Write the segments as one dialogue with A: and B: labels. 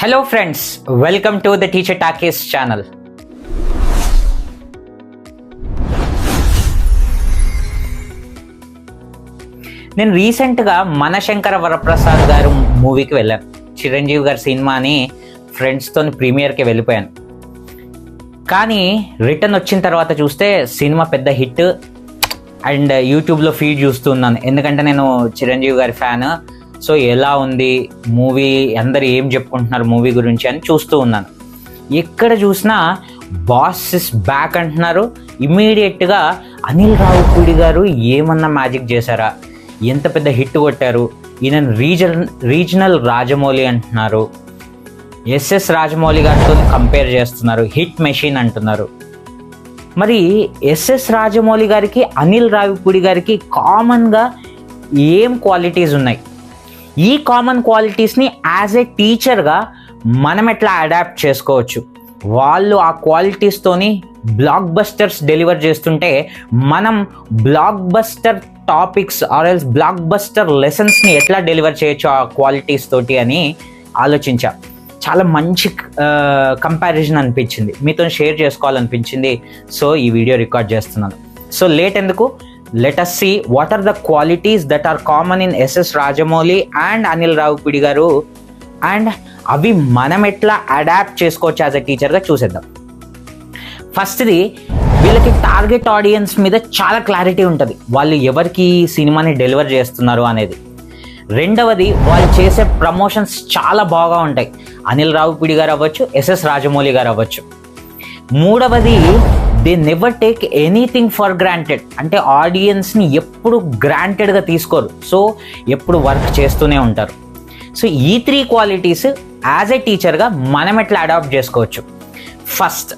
A: Hello friends welcome to the teacher talkies channel నేను రీసెంట్గా మనశంకర వరప్రసాద్ గారు మూవీకి వెళ్ళాను. చిరంజీవి గారి సినిమాని ఫ్రెండ్స్తో ప్రీమియర్కి వెళ్ళిపోయాను. కానీ రిటర్న్ వచ్చిన తర్వాత చూస్తే సినిమా పెద్ద హిట్ అండ్ యూట్యూబ్లో ఫీడ్ చూస్తున్నాను ఎందుకంటే నేను చిరంజీవి గారి ఫ్యాన్ సో ఎలా ఉంది మూవీ అందరు ఏం చెప్పుకుంటున్నారు మూవీ గురించి అని చూస్తూ ఉన్నాను. ఎక్కడ చూసినా బాస్ ఇస్ బ్యాక్ అంటున్నారు. ఇమీడియట్గా అనిల్ రావుపూడి గారు ఏమన్నా మ్యాజిక్ చేశారా? ఎంత పెద్ద హిట్ కొట్టారు? ఈయన రీజన్ రీజనల్ రాజమౌళి అంటున్నారు. ఎస్ఎస్ రాజమౌళి గారితో కంపేర్ చేస్తున్నారు. హిట్ మెషిన్ అంటున్నారు. మరి ఎస్ఎస్ రాజమౌళి గారికి అనిల్ రావిపూడి గారికి కామన్గా ఏం క్వాలిటీస్ ఉన్నాయి? ఈ కామన్ క్వాలిటీస్ని యాజ్ ఏ టీచర్గా మనం ఎట్లా అడాప్ట్ చేసుకోవచ్చు? వాళ్ళు ఆ క్వాలిటీస్తోని బ్లాక్ బస్టర్స్ డెలివర్ చేస్తుంటే మనం blockbuster topics or else blockbuster లెసన్స్ని ఎట్లా డెలివర్ చేయొచ్చు ఆ క్వాలిటీస్ తోటి అని ఆలోచించా. చాలా మంచి కంపారిజన్ అనిపించింది. మీతో షేర్ చేసుకోవాలనిపించింది. సో ఈ వీడియో రికార్డ్ చేస్తున్నాను. సో లేట్ ఎందుకు? Let us see what are the qualities that are common in SS Rajamouli and Anil Ravipudi garu and అవి మనం ఎట్లా అడాప్ట్ చేసుకోవచ్చు యాజ్ అ టీచర్గా చూసేద్దాం. ఫస్ట్ది వీళ్ళకి టార్గెట్ ఆడియన్స్ మీద చాలా క్లారిటీ ఉంటుంది. వాళ్ళు ఎవరికి సినిమాని డెలివర్ చేస్తున్నారు అనేది. రెండవది వాళ్ళు చేసే ప్రమోషన్స్ చాలా బాగా ఉంటాయి. అనిల్ రావుపిడి గారు అవ్వచ్చు ఎస్ఎస్ రాజమౌళి గారు అవ్వచ్చు. మూడవది they never take anything for granted అంటే ఆడియన్స్ని ఎప్పుడు గ్రాంటెడ్గా తీసుకోరు. సో ఎప్పుడు వర్క్ చేస్తూనే ఉంటారు. సో ఈ త్రీ క్వాలిటీస్ యాజ్ ఎ టీచర్గా మనం ఎట్లా అడాప్ట్ చేసుకోవచ్చు? ఫస్ట్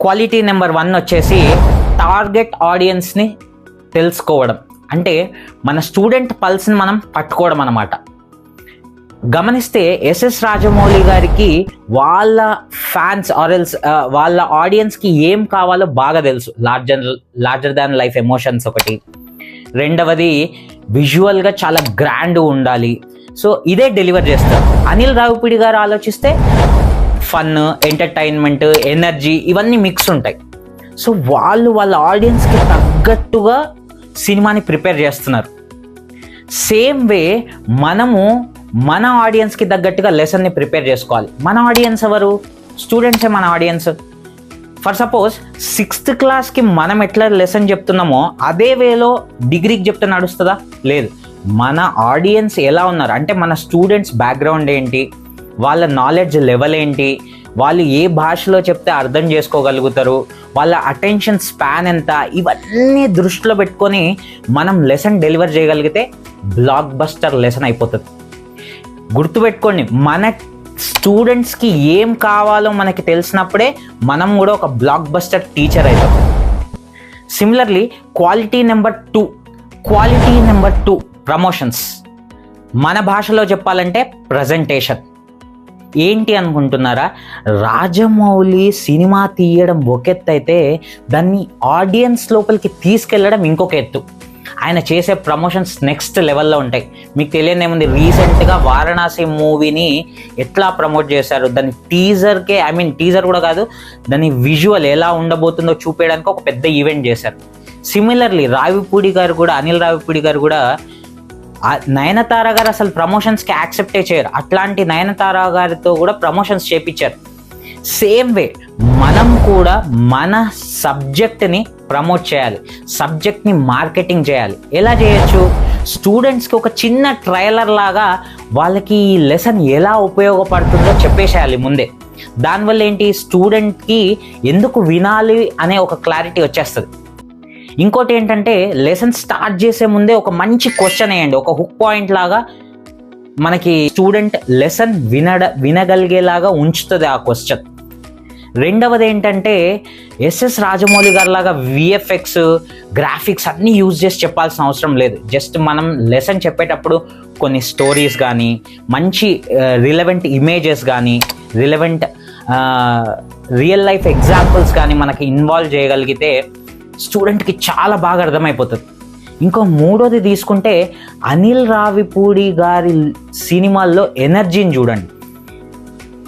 A: క్వాలిటీ నెంబర్ వన్ వచ్చేసి టార్గెట్ ఆడియన్స్ని తెలుసుకోవడం. అంటే మన స్టూడెంట్ పల్స్ని మనం పట్టుకోవడం అన్నమాట. గమనిస్తే ఎస్ఎస్ రాజమౌళి గారికి వాళ్ళ ఫ్యాన్స్ ఆర్ఎల్స్ వాళ్ళ ఆడియన్స్కి ఏం కావాలో బాగా తెలుసు. Larger larger than life emotions ఒకటి. రెండవది విజువల్గా చాలా గ్రాండ్ ఉండాలి. సో ఇదే డెలివర్ చేస్తారు. అనిల్ రావుపిడి గారు ఆలోచిస్తే ఫన్ ఎంటర్టైన్మెంట్ ఎనర్జీ ఇవన్నీ మిక్స్ ఉంటాయి. సో వాళ్ళు వాళ్ళ ఆడియన్స్కి తగ్గట్టుగా సినిమాని ప్రిపేర్ చేస్తున్నారు. సేమ్ వే మనము మన ఆడియన్స్కి తగ్గట్టుగా లెసన్ని ప్రిపేర్ చేసుకోవాలి. మన ఆడియన్స్ ఎవరు? స్టూడెంట్సే మన ఆడియన్స్ ఫర్ సపోజ్ సిక్స్త్ క్లాస్కి మనం ఎట్లా లెసన్ చెప్తున్నామో అదే వేలో డిగ్రీకి చెప్తే నడుస్తుందా? లేదు. మన ఆడియన్స్ ఎలా ఉన్నారు? అంటే మన స్టూడెంట్స్ బ్యాక్గ్రౌండ్ ఏంటి? వాళ్ళ నాలెడ్జ్ లెవెల్ ఏంటి? వాళ్ళు ఏ భాషలో చెప్తే అర్థం చేసుకోగలుగుతారు? వాళ్ళ అటెన్షన్ స్పాన్ ఎంత? ఇవన్నీ దృష్టిలో పెట్టుకొని మనం లెసన్ డెలివర్ చేయగలిగితే బ్లాక్ బస్టర్ లెసన్ అయిపోతుంది. గుర్తుపెట్టుకోండి మన స్టూడెంట్స్కి ఏం కావాలో మనకి తెలిసినప్పుడే మనం కూడా ఒక బ్లాక్ బస్టర్ టీచర్ అవుతాం. Similarly quality number two quality number two promotions మన భాషలో చెప్పాలంటే ప్రజెంటేషన్ ఏంటి అనుకుంటున్నారా? రాజమౌళి సినిమా తీయడం ఒక ఎత్తు అయితే దాన్ని ఆడియన్స్ లోపలికి తీసుకెళ్ళడం ఇంకొక ఎత్తు. ఆయన చేసే ప్రమోషన్స్ నెక్స్ట్ లెవెల్లో ఉంటాయి. మీకు తెలియని ఏముంది? రీసెంట్గా వారణాసి మూవీని ఎట్లా ప్రమోట్ చేశారు? దాని టీజర్కే ఐ మీన్ టీజర్ కూడా కాదు దాని విజువల్ ఎలా ఉండబోతుందో చూపించడానికి ఒక పెద్ద ఈవెంట్ చేశారు. సిమిలర్లీ రావిపూడి గారు కూడా అనిల్ రావిపూడి గారు కూడా నయనతార గారు అసలు ప్రమోషన్స్కి యాక్సెప్టే చేయరు. అట్లాంటి నయనతార గారితో కూడా ప్రమోషన్స్ చేపించారు. సేమ్ వే మనం కూడా మన సబ్జెక్ట్ని ప్రమోట్ చేయాలి. సబ్జెక్ట్ని మార్కెటింగ్ చేయాలి. ఎలా చేయొచ్చు? స్టూడెంట్స్కి ఒక చిన్న ట్రైలర్ లాగా వాళ్ళకి ఈ లెసన్ ఎలా ఉపయోగపడుతుందో చెప్పేసేయాలి ముందే. దానివల్ల ఏంటి? స్టూడెంట్కి ఎందుకు వినాలి అనే ఒక క్లారిటీ వచ్చేస్తుంది. ఇంకోటి ఏంటంటే లెసన్ స్టార్ట్ చేసే ముందే ఒక మంచి క్వశ్చన్ వేయండి. ఒక హుక్ పాయింట్ లాగా మనకి స్టూడెంట్ లెసన్ వినడ వినగలిగేలాగా ఉంచుతుంది ఆ క్వశ్చన్. రెండవది ఏంటంటే ఎస్ఎస్ రాజమౌళి గారి లాగా విఎఫ్ఎక్స్ గ్రాఫిక్స్ అన్నీ యూజ్ చేసి చెప్పాల్సిన అవసరం లేదు. జస్ట్ మనం లెసన్ చెప్పేటప్పుడు కొన్ని స్టోరీస్ కానీ మంచి రిలవెంట్ ఇమేజెస్ కానీ రిలవెంట్ రియల్ లైఫ్ ఎగ్జాంపుల్స్ కానీ మనకి ఇన్వాల్వ్ చేయగలిగితే స్టూడెంట్కి చాలా బాగా అర్థమైపోతుంది. ఇంకో మూడోది తీసుకుంటే అనిల్ రావిపూడి గారి సినిమాల్లో ఎనర్జీని చూడండి.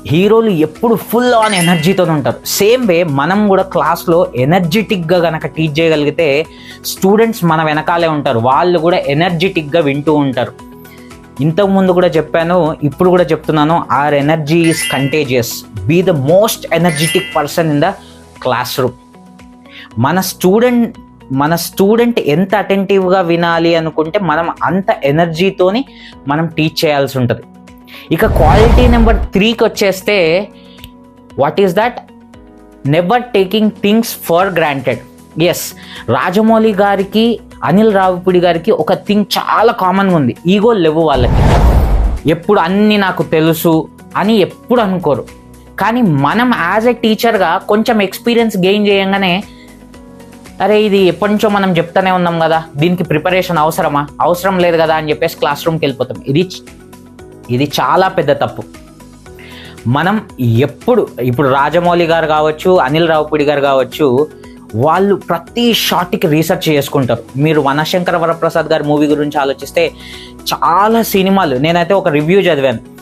A: హీరోలు ఎప్పుడు ఫుల్ ఆన్ ఎనర్జీతో ఉంటారు. సేమ్ వే మనం కూడా క్లాస్లో ఎనర్జెటిక్గా కనుక టీచ్ చేయగలిగితే స్టూడెంట్స్ మన వెనకాలే ఉంటారు. వాళ్ళు కూడా ఎనర్జెటిక్గా వింటూ ఉంటారు. ఇంతకు ముందు కూడా చెప్పాను ఇప్పుడు కూడా చెప్తున్నాను our energy is contagious be the most energetic person in the classroom మన స్టూడెంట్ మన స్టూడెంట్ ఎంత అటెంటివ్గా వినాలి అనుకుంటే మనం అంత ఎనర్జీతోని మనం టీచ్ చేయాల్సి ఉంటుంది. ఇక క్వాలిటీ నెంబర్ త్రీకి వచ్చేస్తే what is that never taking things for granted as Rajamouli గారికి అనిల్ రావుపూడి గారికి ఒక థింగ్ చాలా కామన్గా ఉంది. ఈగో లేవు వాళ్ళకి. ఎప్పుడు అన్ని నాకు తెలుసు అని ఎప్పుడు అనుకోరు. కానీ మనం యాజ్ ఎ టీచర్గా కొంచెం ఎక్స్పీరియన్స్ గెయిన్ చేయంగానే అరే ఇది ఎప్పటి నుంచో మనం చెప్తానే ఉన్నాం కదా దీనికి ప్రిపరేషన్ అవసరమా? అవసరం లేదు కదా అని చెప్పేసి క్లాస్ రూమ్కి వెళ్ళిపోతాం. ఇది ఇది చాలా పెద్ద తప్పు. మనం ఎప్పుడు ఇప్పుడు రాజమౌళి గారు కావచ్చు అనిల్ రావుపూడి గారు కావచ్చు వాళ్ళు ప్రతి షాట్కి రీసెర్చ్ చేసుకుంటారు. మీరు వనశంకర వరప్రసాద్ గారి మూవీ గురించి ఆలోచిస్తే చాలా సినిమాలు నేనైతే ఒక రివ్యూ చదివాను.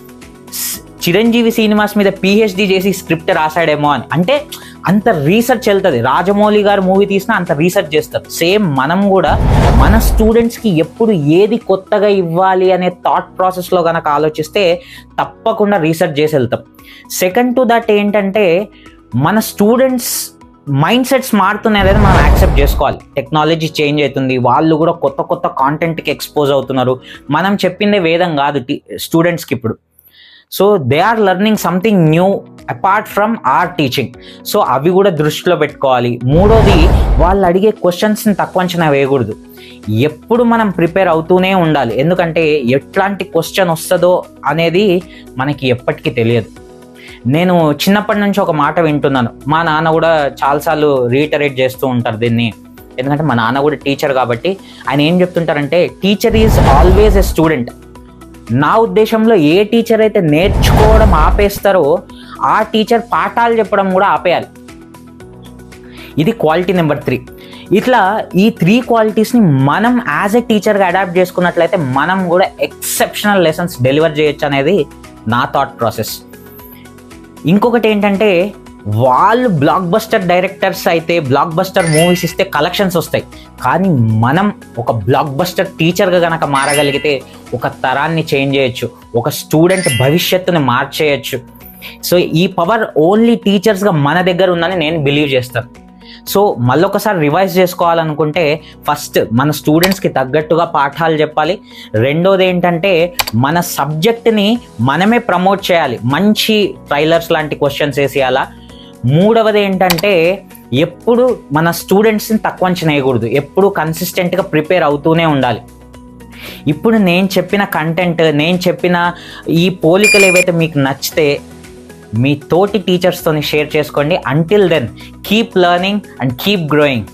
A: చిరంజీవి సినిమాస్ మీద పిహెచ్డి చేసి స్క్రిప్ట్ రాశాడేమో అని. అంటే అంత రీసెర్చ్ వెళ్తుంది. రాజమౌళి గారు మూవీ తీసినా అంత రీసెర్చ్ చేస్తారు. సేమ్ మనం కూడా మన స్టూడెంట్స్కి ఎప్పుడు ఏది కొత్తగా ఇవ్వాలి అనే థాట్ ప్రాసెస్లో కనుక ఆలోచిస్తే తప్పకుండా రీసెర్చ్ చేసి వెళ్తాం. సెకండ్ టు దట్ ఏంటంటే మన స్టూడెంట్స్ మైండ్ సెట్స్ మారుతున్నాయి అనేది మనం యాక్సెప్ట్ చేసుకోవాలి. టెక్నాలజీ చేంజ్ అవుతుంది. వాళ్ళు కూడా కొత్త కొత్త కాంటెంట్కి ఎక్స్పోజ్ అవుతున్నారు. మనం చెప్పిందే వేదం కాదు స్టూడెంట్స్కి ఇప్పుడు. So they are learning something new apart from our teaching so అవి కూడా దృష్టిలో పెట్టుకోవాలి. మూడోది వాళ్ళు అడిగే క్వశ్చన్స్ని తక్కువ అంచనా వేయకూడదు. ఎప్పుడు మనం ప్రిపేర్ అవుతూనే ఉండాలి. ఎందుకంటే ఎట్లాంటి క్వశ్చన్ వస్తుందో అనేది మనకి ఎప్పటికీ తెలియదు. నేను చిన్నప్పటి నుంచి ఒక మాట వింటున్నాను. మా నాన్న కూడా చాలాసార్లు రీటరేట్ చేస్తూ ఉంటారు దీన్ని. ఎందుకంటే మా నాన్న కూడా టీచర్ కాబట్టి ఆయన ఏం చెప్తుంటారంటే teacher is always a student నా ఉద్దేశంలో ఏ టీచర్ అయితే నేర్చుకోవడం ఆపేస్తారో ఆ టీచర్ పాఠాలు చెప్పడం కూడా ఆపేయాలి. ఇది క్వాలిటీ నెంబర్ త్రీ ఇట్లా ఈ త్రీ క్వాలిటీస్ని మనం యాజ్ ఎ టీచర్గా అడాప్ట్ చేసుకున్నట్లయితే మనం కూడా ఎక్సెప్షనల్ లెసన్స్ డెలివర్ చేయొచ్చు అనేది నా థాట్ ప్రాసెస్ ఇంకొకటి ఏంటంటే వాళ్ళు బ్లాక్ బస్టర్ డైరెక్టర్స్ అయితే బ్లాక్ బస్టర్ మూవీస్ ఇస్తే కలెక్షన్స్ వస్తాయి. కానీ మనం ఒక బ్లాక్ బస్టర్ టీచర్గా కనుక మారగలిగితే ఒక తరాన్ని చేంజ్ చేయొచ్చు ఒక స్టూడెంట్ భవిష్యత్తుని మార్చేయచ్చు. సో ఈ పవర్ ఓన్లీ టీచర్స్గా మన దగ్గర ఉందని నేను బిలీవ్ చేస్తాను. సో మళ్ళొకసారి రివైజ్ చేసుకోవాలనుకుంటే ఫస్ట్ మన స్టూడెంట్స్కి తగ్గట్టుగా పాఠాలు చెప్పాలి. రెండోది ఏంటంటే మన సబ్జెక్ట్ని మనమే ప్రమోట్ చేయాలి. మంచి ట్రైలర్స్ లాంటి క్వశ్చన్స్ వేసేయాలా మూడవది ఏంటంటే ఎప్పుడు మన స్టూడెంట్స్ని తక్కువ అంచనా వేయకూడదు. ఎప్పుడు కన్సిస్టెంట్గా ప్రిపేర్ అవుతూనే ఉండాలి. ఇప్పుడు నేను చెప్పిన కంటెంట్ నేను చెప్పిన ఈ పోలికలు ఏవైతే మీకు నచ్చితే మీ తోటి టీచర్స్తోని షేర్ చేసుకోండి. Until then keep learning and keep growing